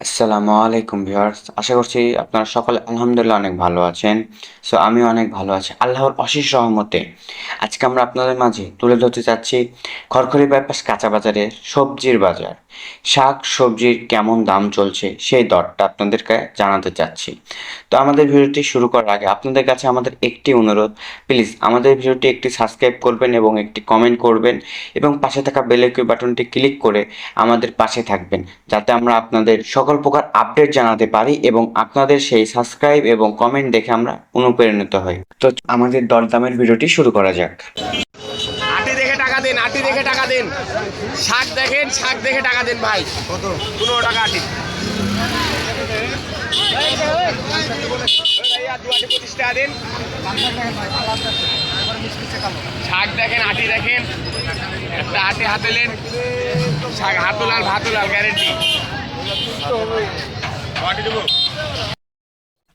আসসালামু আলাইকুম ভিউয়ার্স। আশা করছি আপনারা সকলে আলহামদুলিল্লাহ অনেক ভালো আছেন। সো আমি অনেক ভালো আছি। আল্লাহর অশেষ রহমতে আজকে আমরা আপনাদের মাঝে তুলে ধরতে চাচ্ছি খড়খড়ি বাইপাস কাঁচা বাজারের সবজির বাজার। শাক সবজির কেমন দাম চলছে সেই দরটা আপনাদেরকে জানাতে চাচ্ছি। তো আমাদের ভিডিওটি শুরু করার আগে আপনাদের কাছে আমাদের একটি অনুরোধ। প্লিজ আমাদের ভিডিওটি একটি সাবস্ক্রাইব করবেন এবং একটি কমেন্ট করবেন এবং পাশে থাকা বেলাইকই বাটনটি ক্লিক করে আমাদের পাশে থাকবেন যাতে আমরা আপনাদের সকল প্রকার আপডেট জানাতে পারি এবং আপনাদের সেই সাবস্ক্রাইব এবং কমেন্ট দেখে আমরা অনুপ্রাণিত হই। তো আমাদের দরদামের ভিডিওটি শুরু করা যাক। দেন আটি দেখে টাকা দেন। শাক দেখেন শাক দেখে টাকা দেন ভাই। কত? পনেরো টাকা আটি। পঁচিশ টাকা দিন। শাক দেখেন আটি দেখেন। একটা আটি হাতে নেন। শাক হাতুলাল ভাতুলাল গ্যারেন্টি।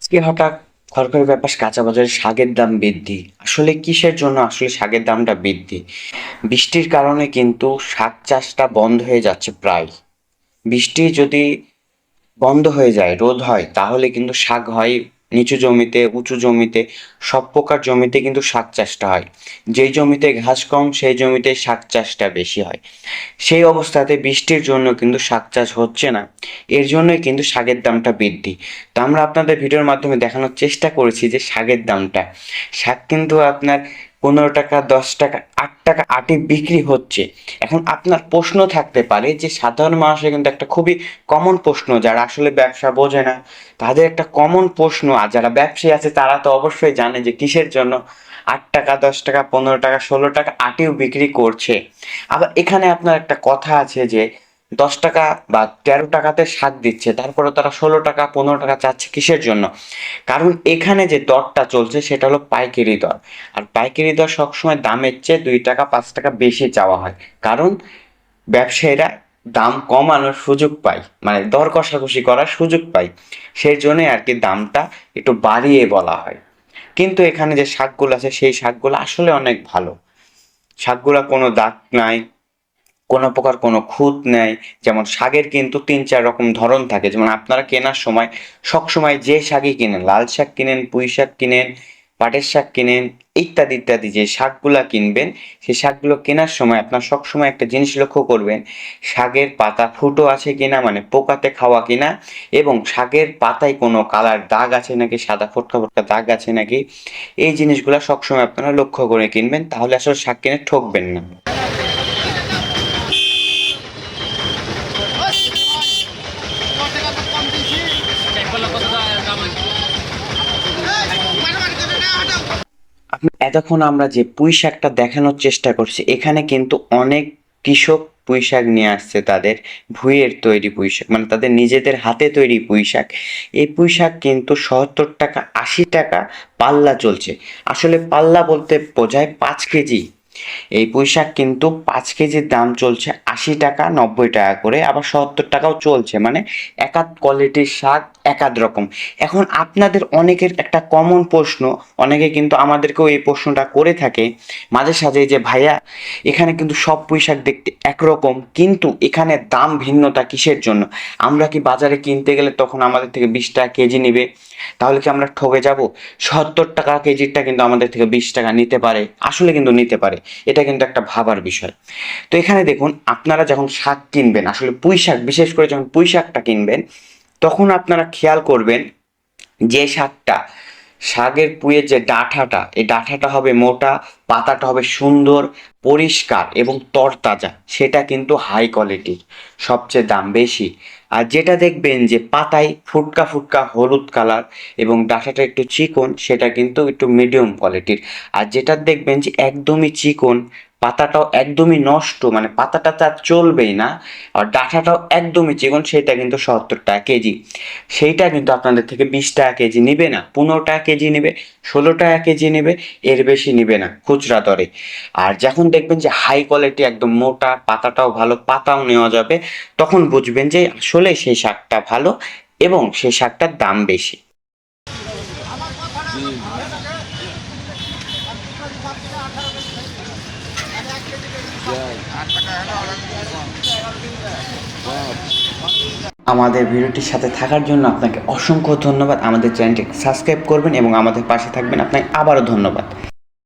আজকে হঠাৎ খড়খড়ি ব্যাপার, কাঁচা বাজারে শাকের দাম বৃদ্ধি। আসলে কিসের জন্য আসলে শাকের দামটা বৃদ্ধি? বৃষ্টির কারণে কিন্তু শাক চাষটা বন্ধ হয়ে যাচ্ছে প্রায়। বৃষ্টি যদি বন্ধ হয়ে যায়, রোদ হয়, তাহলে কিন্তু শাক হয় নিচু জমিতে, উঁচু জমিতে, সব প্রকার জমিতে কিন্তু শাক চাষটা হয়। যেই জমিতে ঘাস কম, সেই জমিতে শাক চাষটা বেশি হয়। সেই অবস্থাতে বৃষ্টির জন্য কিন্তু শাক চাষ হচ্ছে না। এর জন্যই কিন্তু শাকের দামটা বৃদ্ধি। তো আমরা আপনাদের ভিডিওর মাধ্যমে দেখানোর চেষ্টা করেছি যে শাকের দামটা। শাক কিন্তু আপনার পনেরো টাকা, দশ টাকা, আট টাকা আটে বিক্রি হচ্ছে। এখন আপনার প্রশ্ন থাকতে পারে যে সাধারণ মানুষের কিন্তু একটা খুবই কমন প্রশ্ন, যারা আসলে ব্যবসা বোঝে না, তাদের একটা কমন প্রশ্ন, আর যারা ব্যবসায়ী আছে তারা তো অবশ্যই জানে যে কিসের জন্য আট টাকা, দশ টাকা, পনেরো টাকা, ষোলো টাকা আটেও বিক্রি করছে। আবার এখানে আপনার একটা কথা আছে যে দশ টাকা বা তেরো টাকাতে শাক দিচ্ছে, তারপরে তারা ষোলো টাকা, পনেরো টাকা চাচ্ছে কিসের জন্য? কারণ এখানে যে দরটা চলছে সেটা হলো পাইকারি দর। আর পাইকারি দর সবসময় দামের চেয়ে দুই টাকা, পাঁচ টাকা বেশি চাওয়া হয়। কারণ ব্যবসায়ীরা দাম কমানোর সুযোগ পায় মানে দর কষাকষি করার সুযোগ পায়। সেই জন্যই আর কি দামটা একটু বাড়িয়ে বলা হয়। কিন্তু এখানে যে শাকগুলো আছে, সেই শাকগুলো আসলে অনেক ভালো। শাকগুলো কোনো দাগ নাই কোনো প্রকার কোনো খুঁত নেয় যেমন শাকের কিন্তু তিন, চার রকম ধরন থাকে। যেমন আপনারা কেনার সময় সব সময় যে শাকই কিনেন, লাল শাক কিনেন, পুঁই শাক কিনেন, পাটের শাক কিনেন, ইত্যাদি ইত্যাদি, যে শাকগুলা কিনবেন, সেই শাকগুলো কেনার সময় আপনার সবসময় একটা জিনিস লক্ষ্য করবেন, শাকের পাতা ফুটো আছে কিনা মানে পোকাতে খাওয়া কিনা, এবং শাকের পাতায় কোনো কালার দাগ আছে নাকি, সাদা ফোটকা ফোটকা দাগ আছে নাকি, এই জিনিসগুলো সবসময় আপনারা লক্ষ্য করে কিনবেন, তাহলে আসলে শাক কিনে ঠকবেন না। এতক্ষণ আমরা যে পুঁই শাকটা দেখানোর চেষ্টা করছি, এখানে কিন্তু অনেক কৃষক পুঁই শাক নিয়ে আসছে তাদের ভুঁইয়ের তৈরি পুঁই শাক মানে তাদের নিজেদের হাতে তৈরি পুঁই শাক। এই পুঁই শাক কিন্তু সত্তর টাকা, আশি টাকা পাল্লা চলছে। আসলে পাল্লা বলতে বোঝায় পাঁচ কেজি। এই পুঁই শাক কিন্তু পাঁচ কেজির দাম চলছে আশি টাকা, নব্বই টাকা করে, আবার সত্তর টাকাও চলছে। মানে একাধ কোয়ালিটির শাক একাধ রকম। এখন আপনাদের অনেকের একটা কমন প্রশ্ন, অনেকে কিন্তু আমাদেরকেও এই প্রশ্নটা করে থাকে। মাঝে সাঝে যে, ভাইয়া, এখানে কিন্তু সব পুঁই শাক দেখতে একরকম, কিন্তু এখানে দাম ভিন্নতা কিসের জন্য? আমরা কি বাজারে কিনতে গেলে তখন আমাদের থেকে বিশ টাকা কেজি নিবে? তাহলে কি আমরা ঠকে যাব? সত্তর টাকা কেজিরটা কিন্তু আমাদের থেকে বিশ টাকা নিতে পারে। আসলে কিন্তু নিতে পারে। এটা কিন্তু একটা ভাবার বিষয়। তো এখানে দেখুন, আপনারা যখন শাক কিনবেন, আসলে পুঁই শাক বিশেষ করে যখন পুঁই শাকটা কিনবেন, তখন আপনারা খেয়াল করবেন যে শাকটা, শাকের পুঁয়ের যে ডাঁঠাটা, এই ডাঁঠাটা হবে মোটা, পাতাটা হবে সুন্দর, পরিষ্কার এবং তরতাজা, সেটা কিন্তু হাই কোয়ালিটির সবচেয়ে দাম বেশি। আর যেটা দেখবেন যে পাতায় ফুটকা ফুটকা হলুদ কালার এবং ডাঁটাটা একটু চিকন, সেটা কিন্তু একটু মিডিয়াম কোয়ালিটির আর যেটা দেখবেন যে একদমই চিকন পাতাটাও একদমই নষ্ট মানে পাতাটা তার চলবেই না, আর ডাঁটাটাও একদমই চিকন সেটা কিন্তু সত্তর টাকা কেজি। সেইটা কিন্তু আপনাদের থেকে বিশ টাকা কেজি নেবে না, পনেরো টাকা কেজি নেবে, ষোলো টাকা কেজি নেবে, এর বেশি নেবে না খুচরা দরে। আর যখন দেখবেন যে হাই কোয়ালিটি একদম মোটা, পাতাটাও ভালো, পাতাও নেওয়া যাবে, তখন বুঝবেন যে আসলে সেই শাকটা ভালো এবং সেই শাকটার দাম বেশি। আমাদের ভিডিওটির সাথে থাকার জন্য আপনাকে অসংখ্য ধন্যবাদ। আমাদের চ্যানেলটি সাবস্ক্রাইব করবেন এবং আমাদের পাশে থাকবেন। আপনাকে আবারও ধন্যবাদ।